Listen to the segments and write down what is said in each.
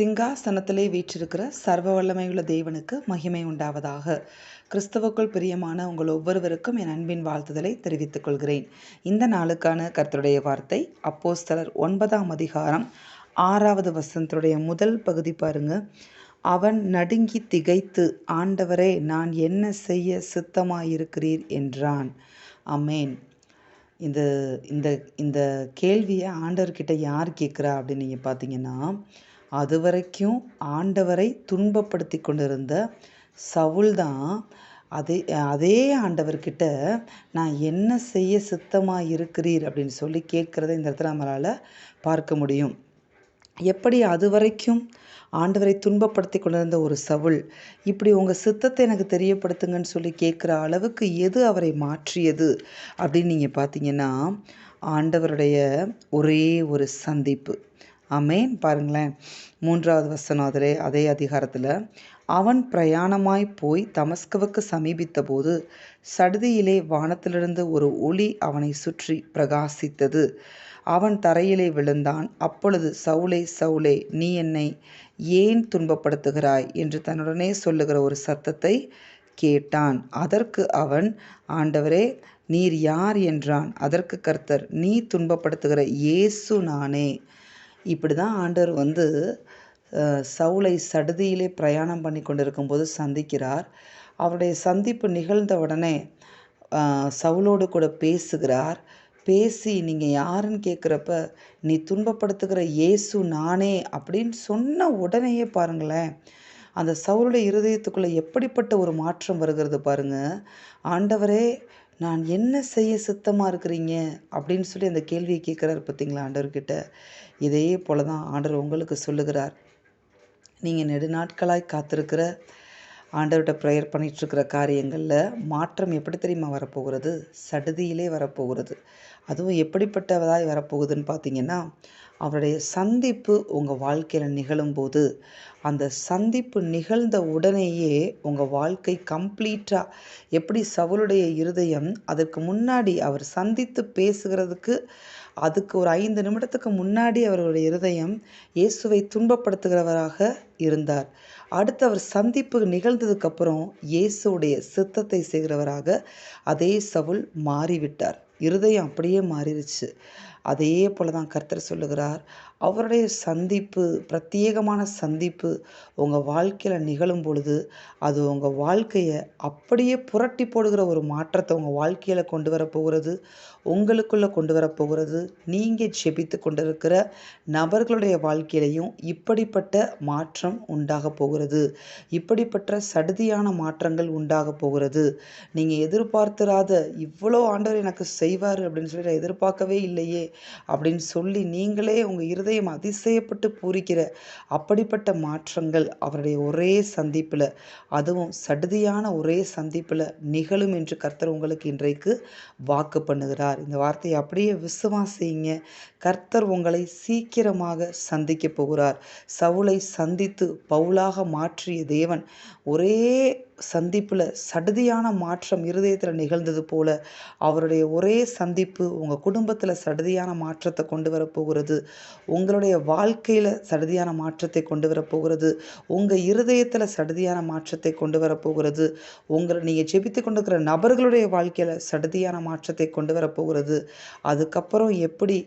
சிங்காசனத்திலே வீற்றிருக்கிற சர்வ வல்லமையுள்ள தேவனுக்கு மகிமை உண்டாவதாக. கிறிஸ்தவுக்குள் பிரியமான உங்கள் ஒவ்வொருவருக்கும் என் அன்பின் வாழ்த்துதலை தெரிவித்துக் கொள்கிறேன். இந்த நாளுக்கான கர்த்தருடைய வார்த்தை அப்போஸ்தலர் ஒன்பதாம் அதிகாரம் ஆறாவது வசனத்துடைய முதல் பகுதி பாருங்க. அவன் நடுங்கி திகைத்து ஆண்டவரே நான் என்ன செய்ய சித்தமாயிருக்கிறீர்? என்றான். அமேன் இந்த இந்த இந்த கேள்வியை ஆண்டவர்கிட்ட யார் கேட்குறா அப்படின்னு நீங்கள் பார்த்தீங்கன்னா அது வரைக்கும் ஆண்டவரை துன்பப்படுத்தி கொண்டிருந்த சவுல் தான் அதே அதே ஆண்டவர்கிட்ட நான் என்ன செய்ய சித்தமாக இருக்கிறீர் அப்படின்னு சொல்லி கேட்குறத இந்த இடத்துல நம்மளால் பார்க்க முடியும். எப்படி அது வரைக்கும் ஆண்டவரை துன்பப்படுத்தி கொண்டிருந்த ஒரு சவுல் இப்படி உங்கள் சித்தத்தை எனக்கு தெரியப்படுத்துங்கன்னு சொல்லி கேட்குற அளவுக்கு எது அவரை மாற்றியது? அப்படின்னு நீங்கள் பார்த்தீங்கன்னா ஆண்டவருடைய ஒரே ஒரு சந்திப்பு. அமேன் பாருங்களேன். மூன்றாவது வசனம் அதிலே அதே அதிகாரத்தில் அவன் பிரயாணமாய் போய் தமஸ்கவுக்கு சமீபித்த போது சடுதியிலே வானத்திலிருந்து ஒரு ஒளி அவனை சுற்றி பிரகாசித்தது. அவன் தரையிலே விழுந்தான். அப்பொழுது சவுலே சவுலே நீ என்னை ஏன் துன்பப்படுத்துகிறாய்? என்று தன்னுடனே சொல்லுகிற ஒரு சத்தத்தை கேட்டான். அதற்கு அவன் ஆண்டவரே நீர் யார்? என்றான். அதற்கு கர்த்தர் நீ துன்பப்படுத்துகிற இயேசு நானே. இப்படி தான் ஆண்டவர் வந்து சவுளை சடுதியிலே பிரயாணம் பண்ணி கொண்டிருக்கும்போது சந்திக்கிறார். அவருடைய சந்திப்பு நிகழ்ந்த உடனே சவுளோடு கூட பேசுகிறார். பேசி நீங்கள் யாருன்னு கேட்குறப்ப நீ துன்பப்படுத்துகிற இயேசு நானே அப்படின்னு சொன்ன உடனேயே பாருங்களேன் அந்த சவுளுடைய இருதயத்துக்குள்ளே எப்படிப்பட்ட ஒரு மாற்றம் வருகிறது பாருங்க. ஆண்டவரே நான் என்ன செய்ய சித்தமாக இருக்கிறீங்க? அப்படின்னு சொல்லி அந்த கேள்வியை கேட்குறாரு பார்த்தீங்களா ஆண்டவர்கிட்ட? இதே போல தான் ஆண்டவர் உங்களுக்கு சொல்லுகிறார். நீங்கள் நெடுநாட்களாய் காத்திருக்கிற ஆண்டவர்கிட்ட ப்ரேயர் பண்ணிகிட்ருக்கிற காரியங்களில் மாற்றம் எப்படி தெரியுமா வரப்போகிறது? சடுதியிலே வரப்போகிறது. அதுவும் எப்படிப்பட்டதாய் வரப்போகுதுன்னு பார்த்தீங்கன்னா அவருடைய சந்திப்பு உங்கள் வாழ்க்கையில் நிகழும்போது அந்த சந்திப்பு நிகழ்ந்த உடனேயே உங்கள் வாழ்க்கை கம்ப்ளீட்டாக எப்படி சவுளுடைய இருதயம் அதற்கு முன்னாடி அவர் சந்தித்து பேசுகிறதுக்கு அதுக்கு ஒரு ஐந்து நிமிடத்துக்கு முன்னாடி அவருடைய இருதயம் இயேசுவை துன்பப்படுத்துகிறவராக இருந்தார். அடுத்து அவர் சந்திப்பு நிகழ்ந்ததுக்கப்புறம் இயேசுடைய சித்தத்தை செய்கிறவராக அதே சவுல் மாறிவிட்டார். இருதயம் அப்படியே மாறிடுச்சு அதே போல தான் கர்த்தர் சொல்லுகிறார் அவருடைய சந்திப்பு பிரத்யேகமான சந்திப்பு உங்கள் வாழ்க்கையில் நிகழும் பொழுது அது உங்கள் வாழ்க்கையை அப்படியே புரட்டி போடுகிற ஒரு மாற்றத்தை உங்கள் வாழ்க்கையில் கொண்டு வரப்போகிறது உங்களுக்குள்ளே கொண்டு வரப்போகிறது நீங்கள் செபித்து கொண்டிருக்கிற நபர்களுடைய வாழ்க்கையிலையும் இப்படிப்பட்ட மாற்றம் உண்டாக போகிறது. இப்படிப்பட்ட சடுதியான மாற்றங்கள் உண்டாக போகிறது. நீங்கள் எதிர்பார்த்திராத இவ்வளோ ஆண்டவர் எனக்கு செய்வார் அப்படின்னு சொல்லி நான் எதிர்பார்க்கவே இல்லையே அப்படின்னு சொல்லி நீங்களே உங்கள் இருதயம் அதிசயப்பட்டு பூரிக்கிற அப்படிப்பட்ட மாற்றங்கள் அவருடைய ஒரே சந்திப்பில் அதுவும் சடுதியான ஒரே சந்திப்பில் நிகழும் என்று கர்த்தர் உங்களுக்கு இன்றைக்கு வாக்கு பண்ணுகிறார். இந்த வார்த்தையை அப்படியே விசுவாசிங்க. கர்த்தர் உங்களை சீக்கிரமாக சந்திக்க போகிறார். சவுளை சந்தித்து பவுலாக மாற்றிய தேவன் ஒரே சந்திப்பில் சடுதியான மாற்றம் இருதயத்தில் நிகழ்ந்தது போல அவருடைய ஒரே சந்திப்பு உங்கள் குடும்பத்தில் சடுதியான மாற்றத்தை கொண்டு வரப்போகிறது உங்களுடைய வாழ்க்கையில் சடுதியான மாற்றத்தை கொண்டு வரப்போகிறது உங்கள் இருதயத்தில் சடுதியான மாற்றத்தை கொண்டு வரப்போகிறது உங்களை நீங்கள் ஜெபித்து கொண்டிருக்கிற நபர்களுடைய வாழ்க்கையில் சடுதியான மாற்றத்தை கொண்டு வரப்போகிறது அதுக்கப்புறம் எப்படி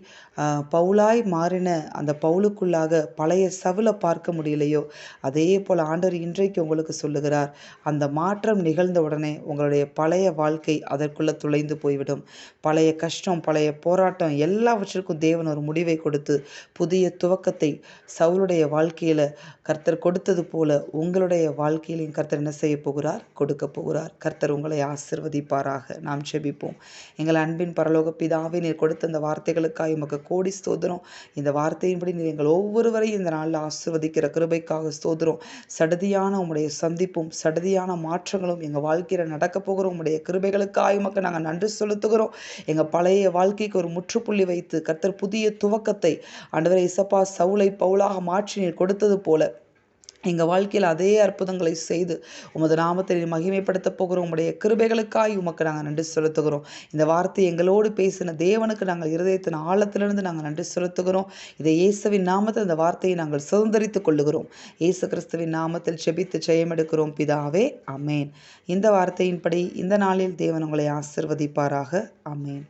பவுலாய் மாறின அந்த பவுலுக்குள்ளாக பழைய சவுலை பார்க்க முடியலையோ அதே போல் ஆண்டவர் இன்றைக்கு உங்களுக்கு சொல்லுகிறார் அந்த மாற்றம் நிகழ்ந்த உடனே உங்களுடைய பழைய வாழ்க்கை அதற்குள்ளே துளைந்து போய்விடும். பழைய கஷ்டம் பழைய போராட்டம் எல்லாவற்றிற்கும் தேவன் ஒரு முடிவை கொடுத்து புதிய துவக்கத்தை சவுளுடைய வாழ்க்கையில் கர்த்தர் கொடுத்தது போல உங்களுடைய வாழ்க்கையிலையும் கர்த்தர் என்ன செய்ய போகிறார்? கொடுக்க போகிறார். கர்த்தர் உங்களை ஆசிர்வதிப்பாராக. நாம் செபிப்போம் எங்கள் அன்பின் பரலோக பிதாவை நீர் கொடுத்த இந்த வார்த்தைகளுக்காக உமக்கு கோடி ஸ்தோத்திரம். இந்த வார்த்தையின்படி நீர் எங்கள் ஒவ்வொருவரையும் இந்த நாளில் ஆசிர்வதிக்கிற கிருபைக்காக ஸ்தோத்திரம். சடதியான உங்களுடைய சந்திப்பும் சடதியான மாற்றங்களும் எங்கள் வாழ்க்கையில் நடக்க போகிற உங்களுடைய கிருபைகளுக்காக உமக்கு நாங்கள் நன்றி செலுத்துகிறோம். எங்கள் பழைய வாழ்க்கைக்கு ஒரு முற்றுப்புள்ளி வைத்து கர்த்தர் புதிய துவக்கத்தை ஆண்டவரை இசப்பா சவுளை பவுலாக மாற்றி நீர் கொடுத்தது போல எங்கள் வாழ்க்கையில் அதே அற்புதங்களை செய்து உமது நாமத்தை மகிமைப்படுத்த போகிறோம். உங்களுடைய கிருபைகளுக்காய் உமக்கு நாங்கள் நன்றி செலுத்துகிறோம். இந்த வார்த்தை எங்களோடு பேசின தேவனுக்கு நாங்கள் இருதயத்தின் ஆழத்திலிருந்து நாங்கள் நன்றி செலுத்துகிறோம். இதை இயேசுவின் நாமத்தில் இந்த வார்த்தையை நாங்கள் சுதந்திரித்துக் கொள்ளுகிறோம். இயேசு கிறிஸ்துவின் நாமத்தில் செபித்து ஜெயமெடுக்கிறோம். பிதாவே அமேன் இந்த வார்த்தையின்படி இந்த நாளில் தேவன் உங்களை ஆசிர்வதிப்பாராக. அமேன்